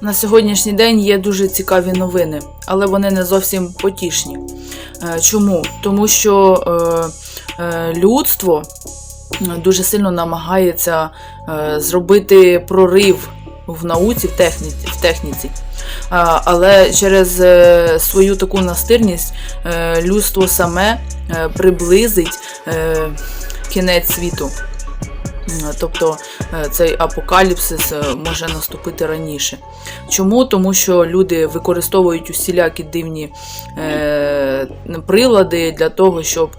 На сьогоднішній день є дуже цікаві новини, але вони не зовсім потішні. Е, Чому? Тому що е, е, людство дуже сильно намагається зробити прорив в науці, в техніці. В техніці. Але через свою таку настирність людство саме приблизить кінець світу. М, Тобто е, цей апокаліпсис е, може наступити раніше. Чому? Тому що люди використовують усілякі дивні е, прилади для того, щоб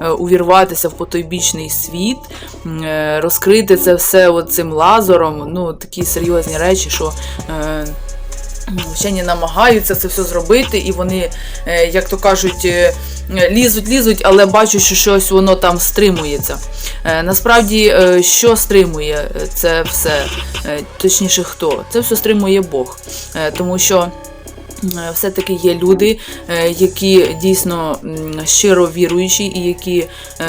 е, увірватися в потойбічний світ, е, розкрити це все цим лазером. Ну, такі серйозні речі, що. Е, Вчені намагаються це все зробити, і вони, е, як то кажуть, е, лізуть, лізуть, але бачать, що щось воно там стримується. Е, Насправді, е, що стримує е, це все, Е, точніше, хто? Це все стримує Бог. Е, Тому що е, все-таки є люди, е, які дійсно щиро віруючі і які. Е,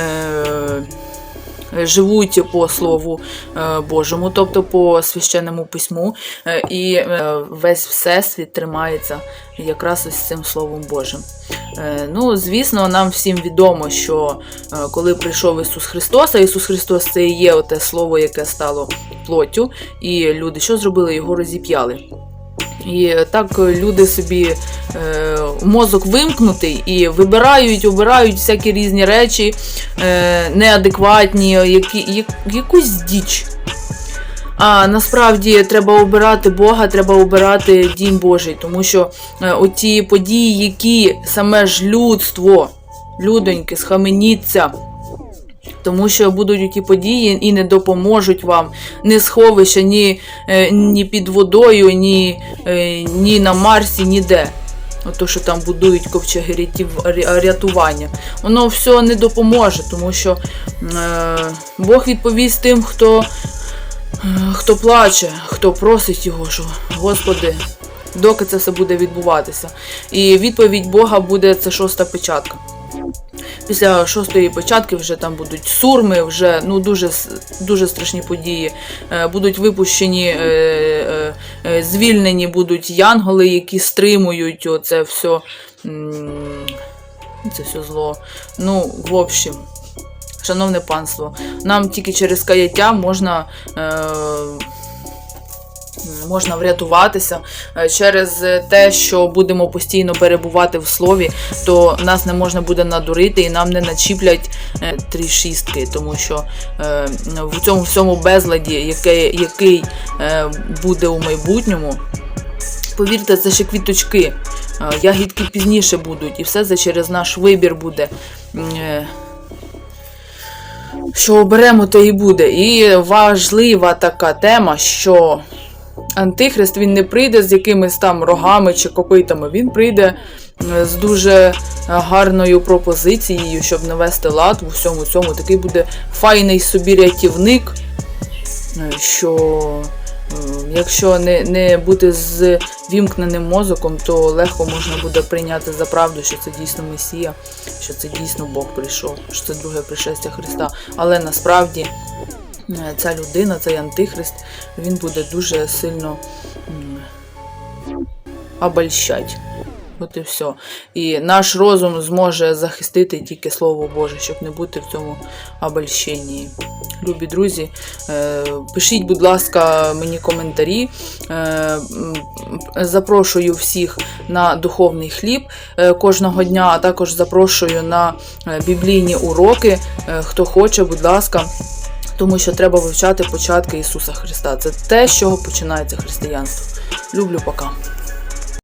Живуть по Слову е, Божому, тобто по священному письму, е, і е, весь всесвіт тримається якраз ось цим Словом Божим. Е, Ну, звісно, нам всім відомо, що е, коли прийшов Ісус Христос, а Ісус Христос це і є оте слово, яке стало плоттю, і люди що зробили? Його розіп'яли. І так люди собі е, мозок вимкнутий і вибирають, обирають всякі різні речі, е, неадекватні, які, як, якусь діч. А насправді треба обирати Бога, треба обирати Дім Божий, тому що е, оті події, які саме ж людство, людоньки, схаменіться. Тому що будуть ті події і не допоможуть вам ні сховища, ні, е, ні під водою, ні, е, ні на Марсі, ніде. Ото, що там будують ковчеги рятування. Воно все не допоможе, тому що е, Бог відповість тим, хто, е, хто плаче, хто просить його, що Господи, доки це все буде відбуватися. І відповідь Бога буде це шоста печатка. Після шостої початки вже там будуть сурми, вже ну дуже дуже страшні події. Е, Будуть випущені, е, е, звільнені будуть янголи, які стримують оце все, це все зло. Ну, в общем, шановне панство, нам тільки через каяття можна. Е, Можна врятуватися Е, через те, що будемо постійно перебувати в слові, то нас не можна буде надурити і нам не начіплять е, три шістки, тому що е, в цьому всьому безладі, який, який буде у майбутньому, повірте, це ще квіточки. Ягідки пізніше будуть, і все це через наш вибір буде. Що оберемо, то і буде. І важлива така тема, що Антихрист він не прийде з якимись там рогами чи копитами. Він прийде е, з дуже гарною пропозицією, щоб навести лад у всьому цьому. Такий буде файний собі рятівник, е, що е, якщо не, не бути з вімкненим мозоком, то легко можна буде прийняти за правду, що це дійсно Месія, що це дійсно Бог прийшов, що це друге пришестя Христа. Але насправді е, ця людина, цей антихрист, він буде дуже сильно обольщать. От і все. І наш розум зможе захистити тільки Слово Боже, щоб не бути в цьому обольщенні. Любі друзі, е, пишіть, будь ласка, мені коментарі. Е, Запрошую всіх на духовний хліб е, кожного дня, а також запрошую на е, біблійні уроки. Е, Хто хоче, будь ласка. Тому що треба вивчати початки Ісуса Христа. Це те, з чого починається християнство. Люблю, пока.